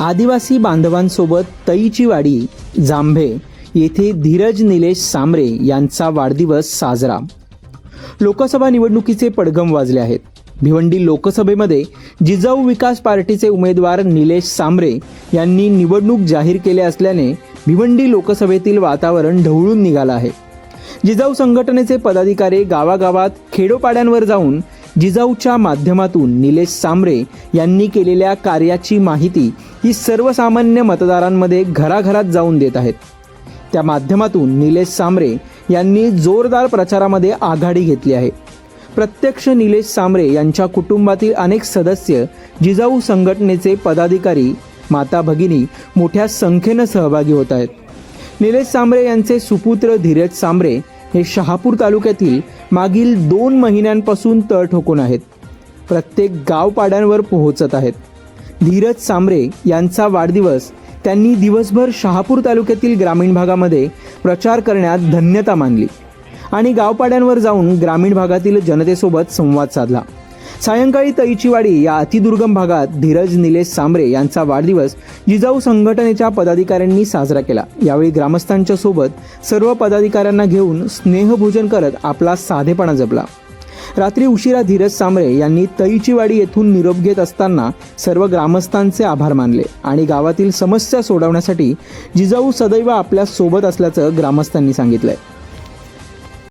आदिवासी बांधवांसोबत तईची वाडी जांभे येथे धीरज निलेश सांबरे यांचा वाढदिवस साजरा. लोकसभा निवडणुकीचे पडगम वाजले आहेत. भिवंडी लोकसभेमध्ये जिजाऊ विकास पार्टीचे उमेदवार निलेश सांबरे यांनी निवडणूक जाहीर केले असल्याने भिवंडी लोकसभेतील वातावरण ढवळून निघालं आहे. जिजाऊ संघटनेचे पदाधिकारी गावागावात खेडोपाड्यांवर जाऊन जिजाऊच्या माध्यमातून निलेश सांबरे यांनी केलेल्या कार्याची माहिती ही सर्वसामान्य मतदारांमध्ये घराघरात जाऊन देत आहेत. त्या माध्यमातून निलेश सांबरे यांनी जोरदार प्रचारामध्ये आघाडी घेतली आहे. प्रत्यक्ष निलेश सांबरे यांच्या कुटुंबातील अनेक सदस्य जिजाऊ संघटनेचे पदाधिकारी माता भगिनी मोठ्या संख्येनं सहभागी होत आहेत. निलेश सांबरे यांचे सुपुत्र धीरज सांबरे हे शहापूर तालुक्यातील मागील दोन महिन्यांपासून तळ ठोकून आहेत. प्रत्येक गावपाड्यांवर पोहोचत आहेत. धीरज सांबरे यांचा वाढदिवस त्यांनी दिवसभर शहापूर तालुक्यातील ग्रामीण भागामध्ये प्रचार करण्यात धन्यता मानली आणि गावपाड्यांवर जाऊन ग्रामीण भागातील जनतेसोबत संवाद साधला. सायंकाळी तईचीवाडी या अतिदुर्गम भागात धीरज निलेश सांबरे यांचा वाढदिवस जिजाऊ संघटनेच्या पदाधिकाऱ्यांनी साजरा केला. यावेळी ग्रामस्थांच्या सोबत सर्व पदाधिकाऱ्यांना घेऊन स्नेहभोजन करत आपला साधेपणा जपला. रात्री उशिरा धीरज सांबरे यांनी तईचीवाडी येथून निरोप घेत असताना सर्व ग्रामस्थांचे आभार मानले आणि गावातील समस्या सोडवण्यासाठी जिजाऊ सदैव आपल्यासोबत असल्याचं ग्रामस्थांनी सांगितलंय.